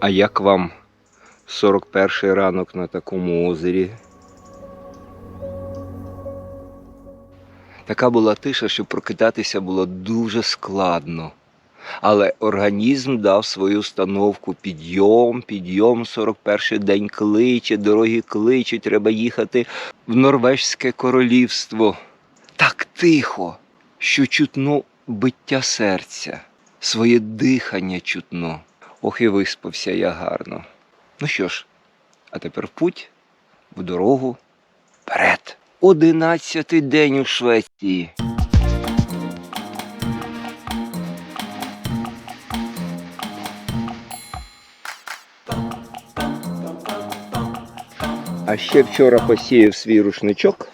А як вам 41 ранок на такому озері? Така була тиша, що прокидатися було дуже складно. Але організм дав свою установку. Підйом, підйом, 41 день кличе, дороги кличуть, треба їхати в Норвезьке королівство. Так тихо, що чутно биття серця, своє дихання чутно. Ох і виспався я гарно. Ну що ж, а тепер в путь, в дорогу, вперед. Одинадцятий день у Швеції. А ще вчора посіяв свій рушничок,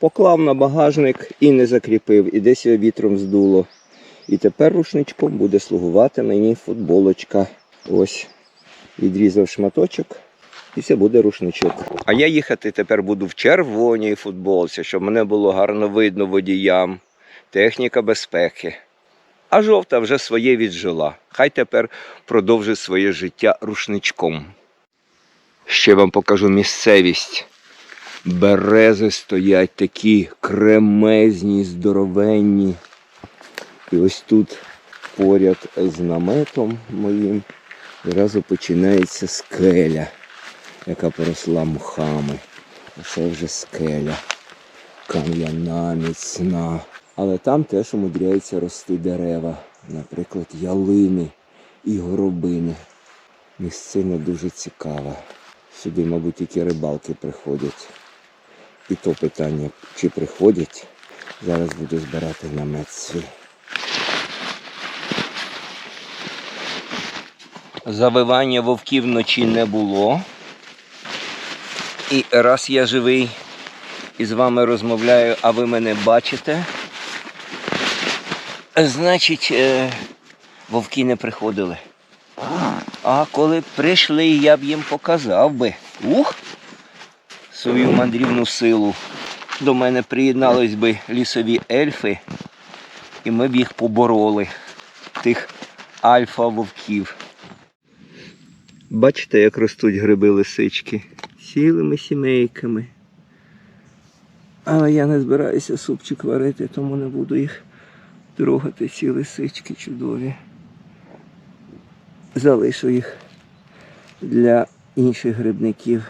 поклав на багажник і не закріпив, і десь вітром здуло. І тепер рушничком буде слугувати мені футболочка. Ось відрізав шматочок, і це буде рушничок. А я їхати тепер буду в червоній футболці, щоб мене було гарно видно водіям. Техніка безпеки. А жовта вже своє віджила. Хай тепер продовжить своє життя рушничком. Ще вам покажу місцевість. Берези стоять такі кремезні, здоровенні. І ось тут поряд з наметом моїм одразу починається скеля, яка поросла мхами. Це вже скеля. Кам'яна, міцна. Але там теж умудряються рости дерева, наприклад, ялини і горобини. Місцина дуже цікава. Сюди, мабуть, тільки рибалки приходять. І то питання, чи приходять. Зараз буду збирати намет свій. Завивання вовків вночі не було. І раз я живий і з вами розмовляю, а ви мене бачите, значить, е, вовки не приходили. А коли б прийшли, я б їм показав би. Ух! Свою мандрівну силу. До мене приєднались би лісові ельфи, і ми б їх побороли, тих альфа-вовків. Бачите, як ростуть гриби лисички цілими сімейками. Але я не збираюся супчик варити, тому не буду їх трогати, ці лисички чудові. Залишу їх для інших грибників.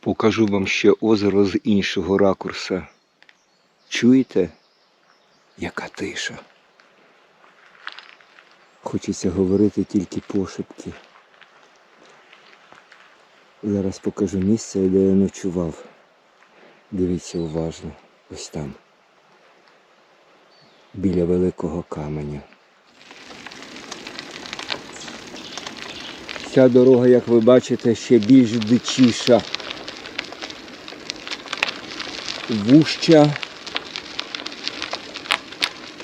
Покажу вам ще озеро з іншого ракурса. Чуєте, яка тиша? Хочеться говорити тільки пошепки. Зараз покажу місце, де я ночував. Дивіться уважно. Ось там. Біля великого каменя. Ця дорога, як ви бачите, ще більш дичіша. Вуща.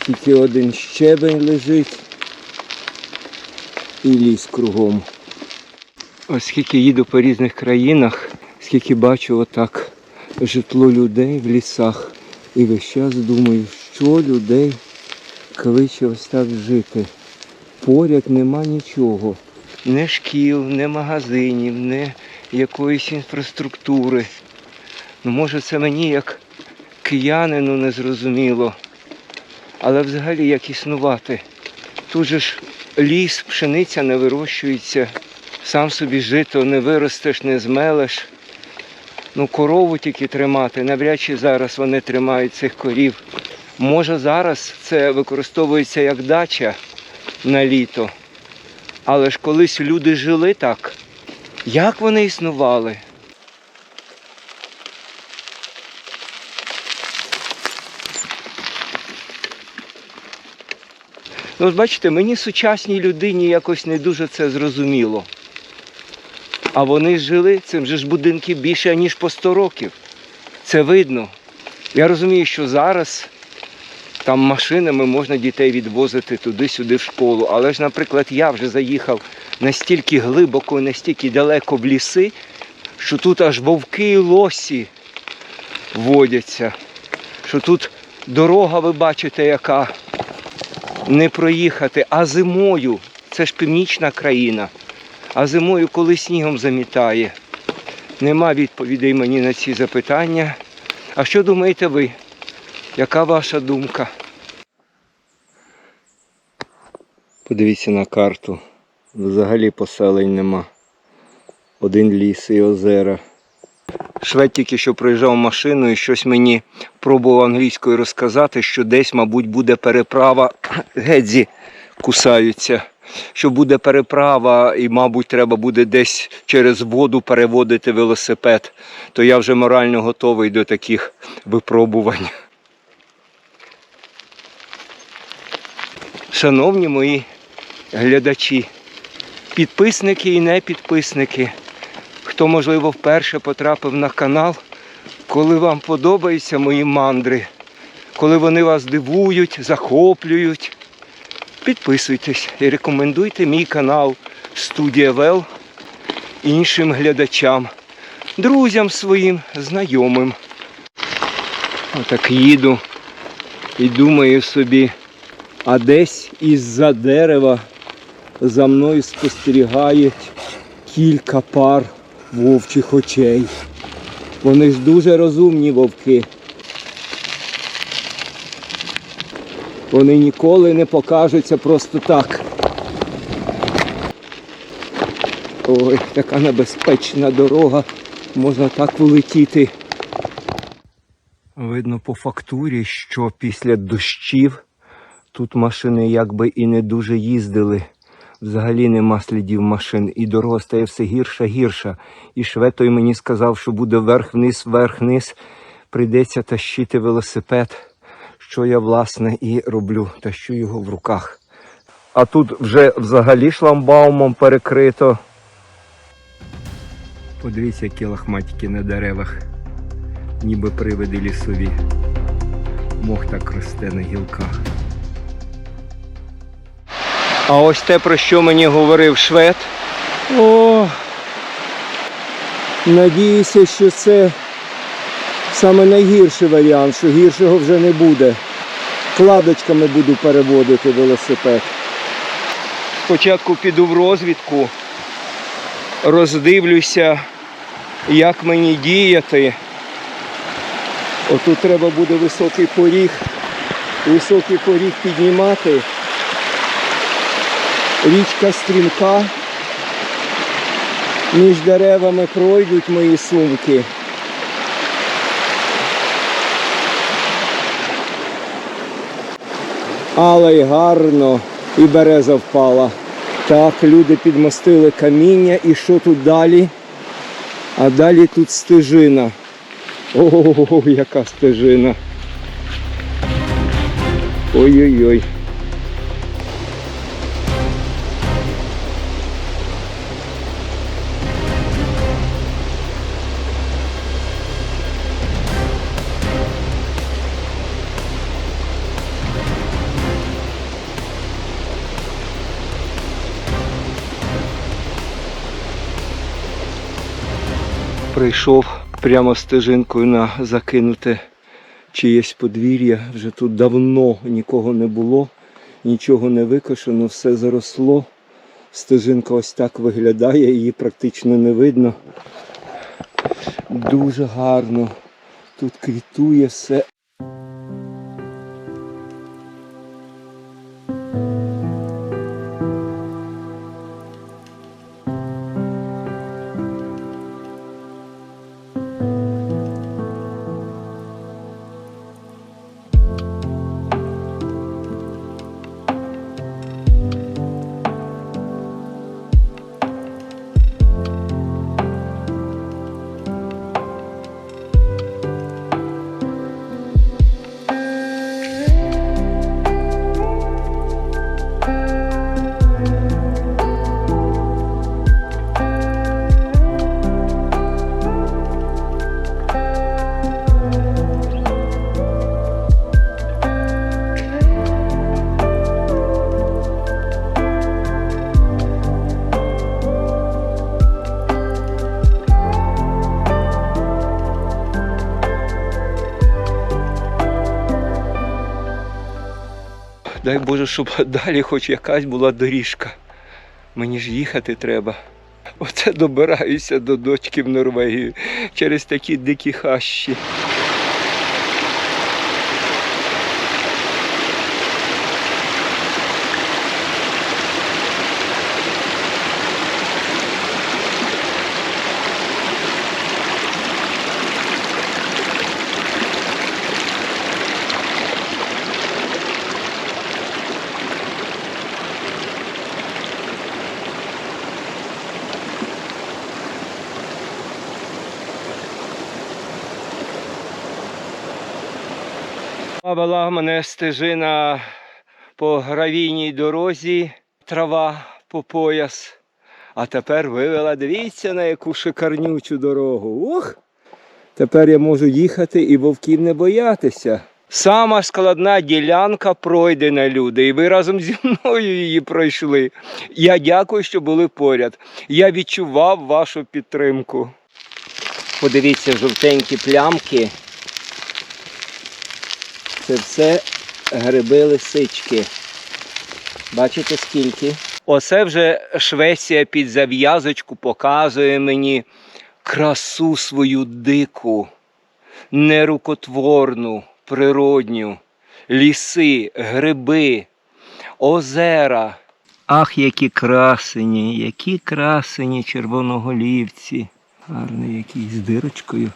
Тільки один щебень лежить і ліс кругом. Оскільки їду по різних країнах, скільки бачу отак житло людей в лісах. І весь час думаю, що людей кличе ось так жити. Поряд нема нічого. Не шкіл, не магазинів, не якоїсь інфраструктури. Ну, може, це мені як киянину незрозуміло. Але взагалі як існувати. Тут же ж ліс, пшениця не вирощується, сам собі жито не виростеш, не змелеш. Ну, корову тільки тримати, навряд чи зараз вони тримають цих корів. Може зараз це використовується як дача на літо. Але ж колись люди жили так. Як вони існували? Ну, от бачите, мені сучасній людині якось не дуже це зрозуміло. А вони жили, цим же ж будинки більше, ніж по 100 років. Це видно. Я розумію, що зараз там машинами можна дітей відвозити туди-сюди в школу. Але ж, наприклад, я вже заїхав настільки глибоко настільки далеко в ліси, що тут аж вовки і лосі водяться. Що тут дорога, ви бачите, яка не проїхати, а зимою Це ж північна країна. А зимою коли снігом замітає. Нема відповідей мені на ці запитання. А що думаєте ви? Яка ваша думка? Подивіться на карту. Взагалі поселень нема. Один ліс і озера. Швед тільки що проїжджав машину і щось мені пробував англійською розказати, що десь, мабуть, буде переправа. Гедзі кусаються. Що буде переправа, і, мабуть, треба буде десь через воду переводити велосипед, то я вже морально готовий до таких випробувань. Шановні мої глядачі, підписники і не підписники, хто, можливо, вперше потрапив на канал, коли вам подобаються мої мандри, коли вони вас дивують, захоплюють, підписуйтесь і рекомендуйте мій канал Студія Вел іншим глядачам, друзям своїм, знайомим. Отак їду і думаю собі, а десь із-за дерева за мною спостерігають кілька пар вовчих очей. Вони ж дуже розумні вовки. Вони ніколи не покажуться просто так. Ой, така небезпечна дорога. Можна так влетіти. Видно по фактурі, що після дощів тут машини якби і не дуже їздили. Взагалі нема слідів машин, і дорога стає все гірша, гірша. І швед той мені сказав, що буде вверх-вниз, вверх-вниз. Прийдеться тащити велосипед, що я власне і роблю, тащу його в руках. А тут вже взагалі шламбаумом перекрито. Подивіться, які лахматики на деревах, ніби привиди лісові. Мох так росте на гілках. А ось те, про що мені говорив швед. О, надіюся, що це саме найгірший варіант, що гіршого вже не буде. Кладочками буду переводити велосипед. Спочатку піду в розвідку, роздивлюся, як мені діяти. Отут треба буде високий поріг, високий поріг піднімати. Річка стрімка. Між деревами пройдуть мої сумки. Але й гарно, і береза впала. Так, люди підмостили каміння, і що тут далі? А далі тут стежина. Ого, яка стежина. Ой-ой-ой. Прийшов прямо стежинкою на закинуте чиєсь подвір'я. Вже тут давно нікого не було, нічого не викошено, все заросло. Стежинка ось так виглядає, її практично не видно. Дуже гарно. Тут квітує все. Дай Боже, щоб далі хоч якась була доріжка. Мені ж їхати треба. Оце добираюся до дочки в Норвегію через такі дикі хащі. Вела мене стежина по гравійній дорозі, трава по пояс. А тепер вивела, дивіться, на яку шикарнючу дорогу. Ух! Тепер я можу їхати і вовків не боятися. Сама складна ділянка пройдена, люди, і ви разом зі мною її пройшли. Я дякую, що були поряд. Я відчував вашу підтримку. Подивіться, жовтенькі плямки. Це все гриби лисички. Бачите скільки? Оце вже Швеція під зав'язочку показує мені красу свою дику, нерукотворну, природню, ліси, гриби, озера. Ах, які красені, які красені червоноголівці. Гарний якийсь з дирочкою.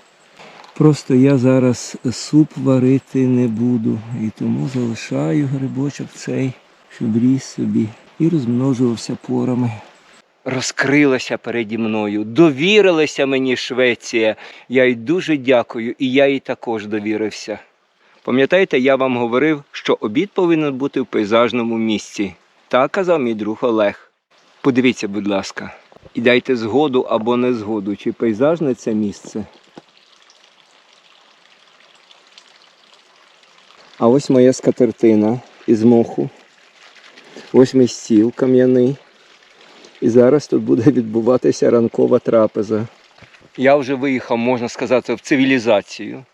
Просто я зараз суп варити не буду, і тому залишаю грибочок цей, щоб ріс собі і розмножувався порами. Розкрилася переді мною, довірилася мені Швеція. Я їй дуже дякую, і я їй також довірився. Пам'ятаєте, я вам говорив, що обід повинен бути в пейзажному місці. Так казав мій друг Олег. Подивіться, будь ласка, і дайте згоду або не згоду, чи пейзажне це місце. А ось моя скатертина із моху. Ось мій стіл кам'яний. І зараз тут буде відбуватися ранкова трапеза. Я вже виїхав, можна сказати, в цивілізацію.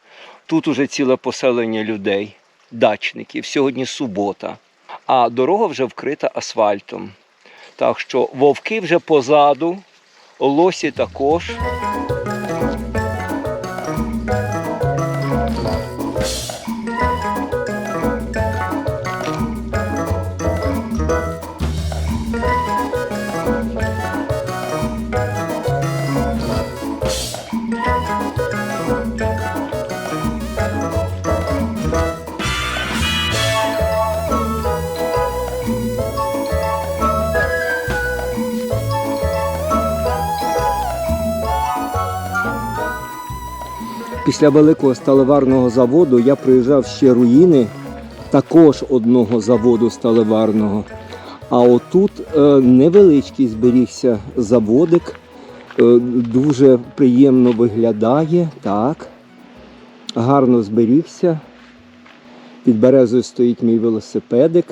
Тут уже ціле поселення людей, дачників. Сьогодні субота, а дорога вже вкрита асфальтом. Так що вовки вже позаду, лосі також. Після великого сталеварного заводу я приїжджав ще руїни також одного заводу сталеварного. А отут е, невеличкий зберігся заводик, е, дуже приємно виглядає, так. Гарно зберігся. Під березою стоїть мій велосипедик,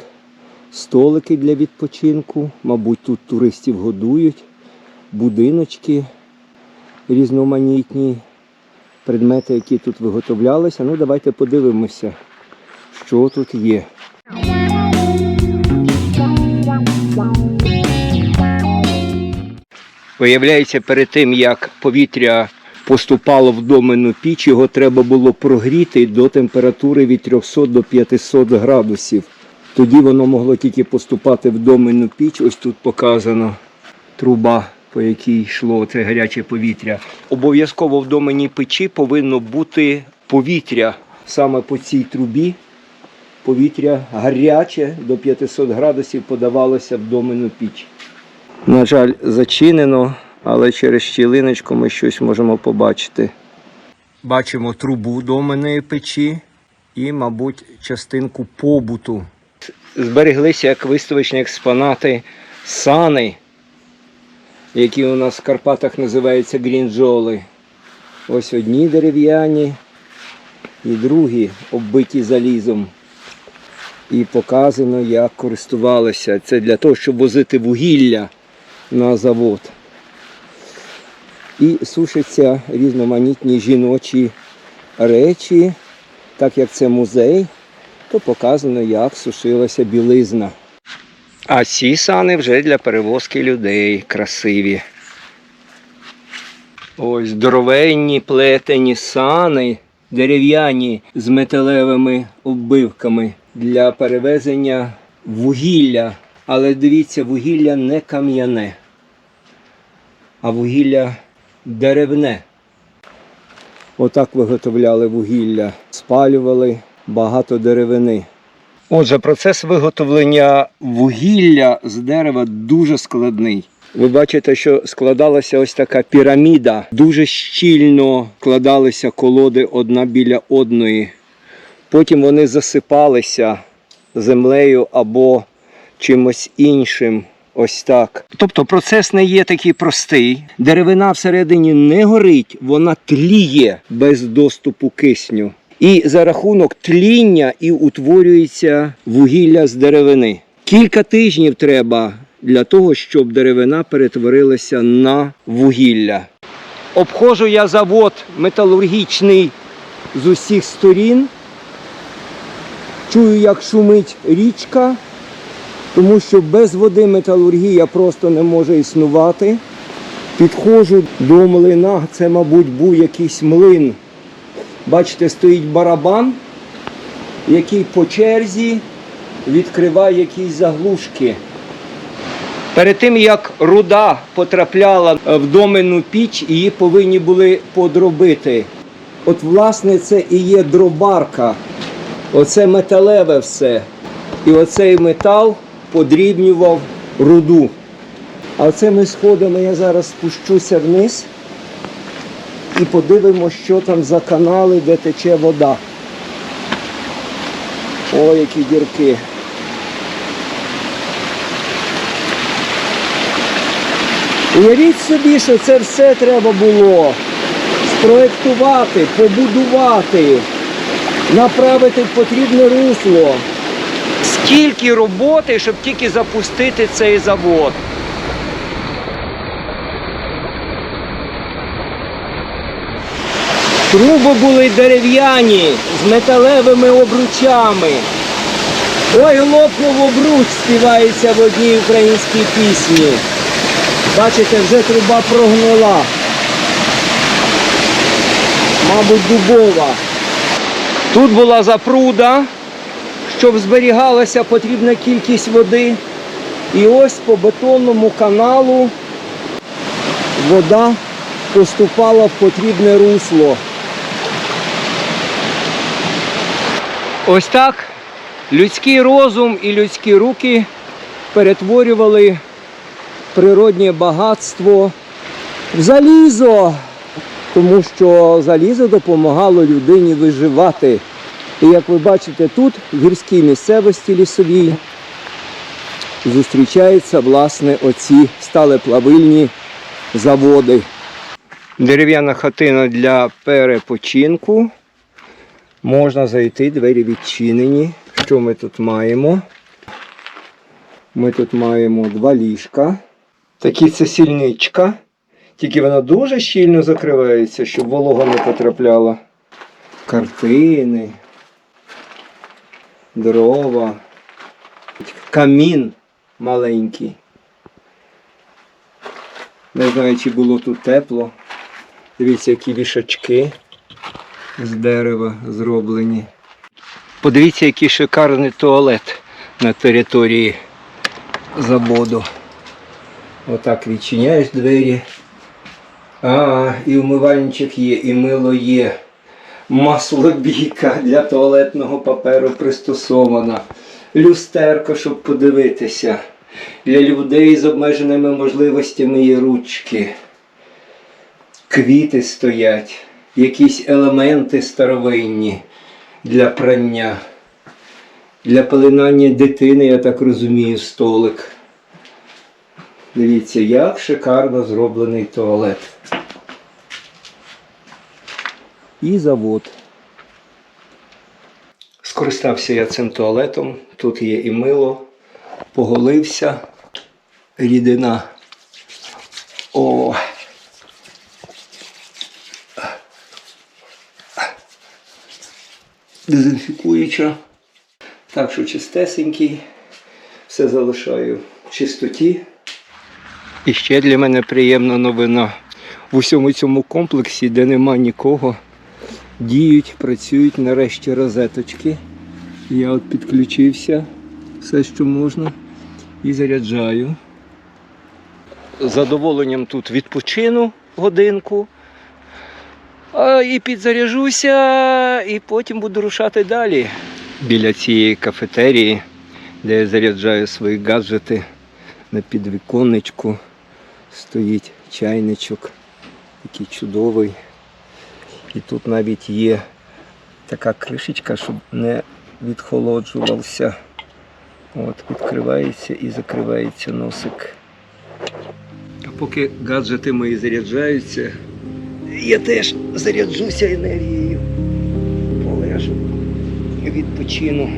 столики для відпочинку. Мабуть, тут туристів годують, будиночки різноманітні предмети, які тут виготовлялися. Ну, давайте подивимося, що тут є. Виявляється, перед тим, як повітря поступало в доменну піч, його треба було прогріти до температури від 300 до 500 градусів. Тоді воно могло тільки поступати в доменну піч. Ось тут показано труба, по якій йшло це гаряче повітря. Обов'язково в доменній печі повинно бути повітря саме по цій трубі. Повітря гаряче до 500 градусів подавалося в доменну піч. На жаль, зачинено, але через щілиночку ми щось можемо побачити. Бачимо трубу доменної печі і, мабуть, частинку побуту. Збереглися як виставочні експонати сани, які у нас в Карпатах називаються грінджоли. Ось одні дерев'яні і другі оббиті залізом. І показано, як користувалися. Це для того, щоб возити вугілля на завод. І сушаться різноманітні жіночі речі, так як це музей, то показано, як сушилася білизна. А ці сани вже для перевозки людей красиві. Ось здоровенні плетені сани, дерев'яні з металевими оббивками для перевезення вугілля. Але дивіться, вугілля не кам'яне, а вугілля деревне. Отак виготовляли вугілля, спалювали багато деревини. Отже, процес виготовлення вугілля з дерева дуже складний. Ви бачите, що складалася ось така піраміда. Дуже щільно складалися колоди одна біля одної. Потім вони засипалися землею або чимось іншим. Ось так. Тобто процес не є такий простий. Деревина всередині не горить, вона тліє без доступу кисню. І за рахунок тління і утворюється вугілля з деревини. Кілька тижнів треба для того, щоб деревина перетворилася на вугілля. Обходжу я завод металургічний з усіх сторін. Чую, як шумить річка, тому що без води металургія просто не може існувати. Підходжу до млина, це, мабуть, був якийсь млин. Бачите, стоїть барабан, який по черзі відкриває якісь заглушки. Перед тим як руда потрапляла в доменну піч, її повинні були подробити. От, власне, це і є дробарка. Оце металеве все. І оцей метал подрібнював руду. А цими сходами я зараз спущуся вниз і подивимося, що там за канали, де тече вода. О, які дірки. Уявіть собі, що це все треба було спроектувати, побудувати, направити в потрібне русло. Скільки роботи, щоб тільки запустити цей завод. Труби були дерев'яні з металевими обручами. Ой, лопнув обруч, співається в одній українській пісні. Бачите, вже труба прогнила. Мабуть, дубова. Тут була запруда, щоб зберігалася потрібна кількість води. І ось по бетонному каналу вода поступала в потрібне русло. Ось так людський розум і людські руки перетворювали природнє багатство в залізо, тому що залізо допомагало людині виживати. І як ви бачите, тут, в гірській місцевості лісовій, зустрічаються власне оці сталеплавильні заводи. Дерев'яна хатина для перепочинку. Можна зайти, двері відчинені. Що ми тут маємо? Ми тут маємо два ліжка. Такі це сільничка. Тільки вона дуже щільно закривається, щоб волога не потрапляла. Картини, дрова, камін маленький. Не знаю, чи було тут тепло. Дивіться, які вішачки з дерева зроблені. Подивіться, який шикарний туалет на території заводу. Отак відчиняєш двері. А, і умивальничок є, і мило є. Маслобійка для туалетного паперу пристосована. Люстерко, щоб подивитися. Для людей з обмеженими можливостями є ручки. Квіти стоять, якісь елементи старовинні для прання. Для пеленання дитини, я так розумію, столик. Дивіться, як шикарно зроблений туалет. І завод. Скористався я цим туалетом. Тут є і мило, поголився, рідина. О! Дезінфікуюча. Так що чистесенький. Все залишаю в чистоті. І ще для мене приємна новина. В усьому цьому комплексі, де нема нікого, діють, працюють нарешті розеточки. Я от підключився все, що можна, і заряджаю. Задоволенням тут відпочину годинку. І підзаряжуся, і потім буду рушати далі. Біля цієї кафетерії, де я заряджаю свої гаджети на підвіконничку, стоїть чайничок, такий чудовий. І тут навіть є така кришечка, щоб не відхолоджувався. От, відкривається і закривається носик. А поки гаджети мої заряджаються, я теж заряджуся енергією. Полежу, відпочину.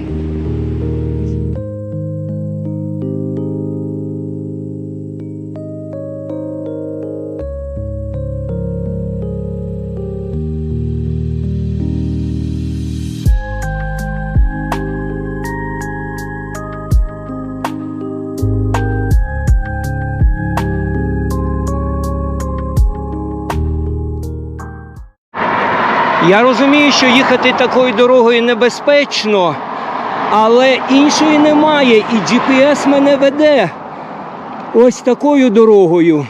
Я розумію, що їхати такою дорогою небезпечно, але іншої немає, і GPS мене веде ось такою дорогою.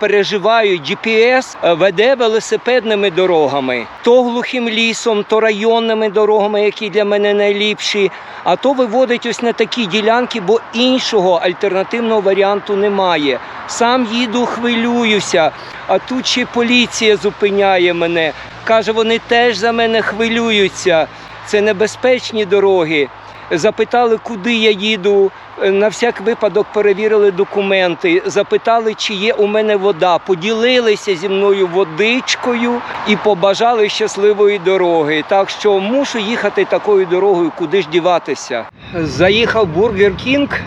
Переживаю, GPS веде велосипедними дорогами, то глухим лісом, то районними дорогами, які для мене найліпші, а то виводить ось на такі ділянки, бо іншого альтернативного варіанту немає. Сам їду, хвилююся, а тут ще поліція зупиняє мене. Каже, вони теж за мене хвилюються. Це небезпечні дороги. Запитали, куди я їду. На всяк випадок перевірили документи, запитали, чи є у мене вода. Поділилися зі мною водичкою і побажали щасливої дороги. Так що мушу їхати такою дорогою, куди ж діватися. Заїхав Бургер Кінг.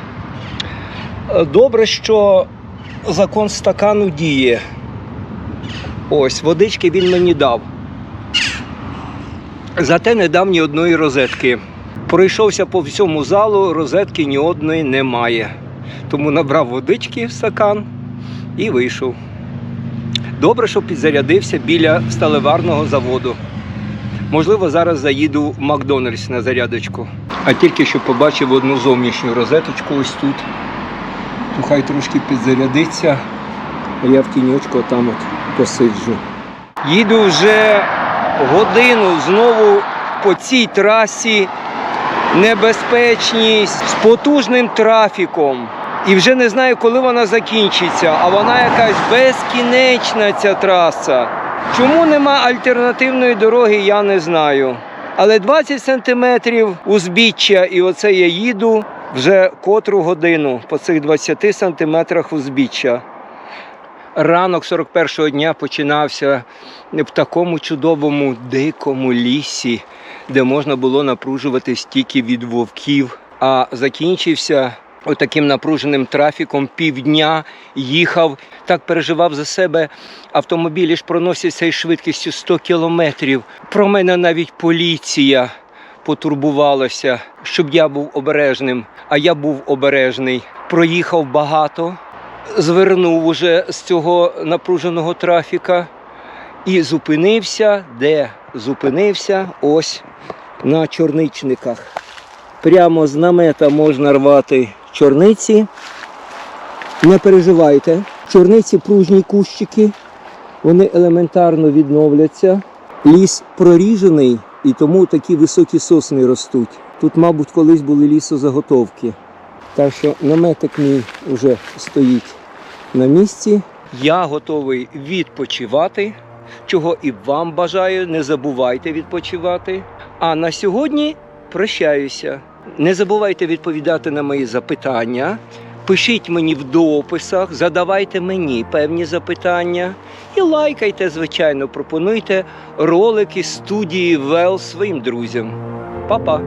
Добре, що закон стакану діє. Ось, водички він мені дав. Зате не дав ні одної розетки. Пройшовся по всьому залу, розетки ні одної немає. Тому набрав водички в стакан і вийшов. Добре, що підзарядився біля сталеварного заводу. Можливо, зараз заїду в Макдональдс на зарядочку. А тільки що побачив одну зовнішню розеточку ось тут. То хай трошки підзарядиться, а я в тіньочку там от посиджу. Їду вже годину знову по цій трасі небезпечність з потужним трафіком. І вже не знаю, коли вона закінчиться, а вона якась безкінечна ця траса. Чому нема альтернативної дороги, я не знаю. Але 20 сантиметрів узбіччя, і оце я їду вже котру годину по цих 20 сантиметрах узбіччя. Ранок 41-го дня починався в такому чудовому дикому лісі, де можна було напружуватись тільки від вовків, а закінчився отаким напруженим трафіком півдня їхав, так переживав за себе. Автомобілі ж проносяться із швидкістю 100 кілометрів. Про мене навіть поліція потурбувалася, щоб я був обережним. А я був обережний. Проїхав багато, звернув уже з цього напруженого трафіка і зупинився, де зупинився ось на чорничниках. Прямо з намета можна рвати чорниці. Не переживайте, чорниці пружні кущики, вони елементарно відновляться. Ліс проріжений і тому такі високі сосни ростуть. Тут, мабуть, колись були лісозаготовки. Так що наметик мій вже стоїть на місці. Я готовий відпочивати, чого і вам бажаю. Не забувайте відпочивати. А на сьогодні прощаюся. Не забувайте відповідати на мої запитання. Пишіть мені в дописах, задавайте мені певні запитання і лайкайте, звичайно, пропонуйте ролики студії Вел своїм друзям. Па-па!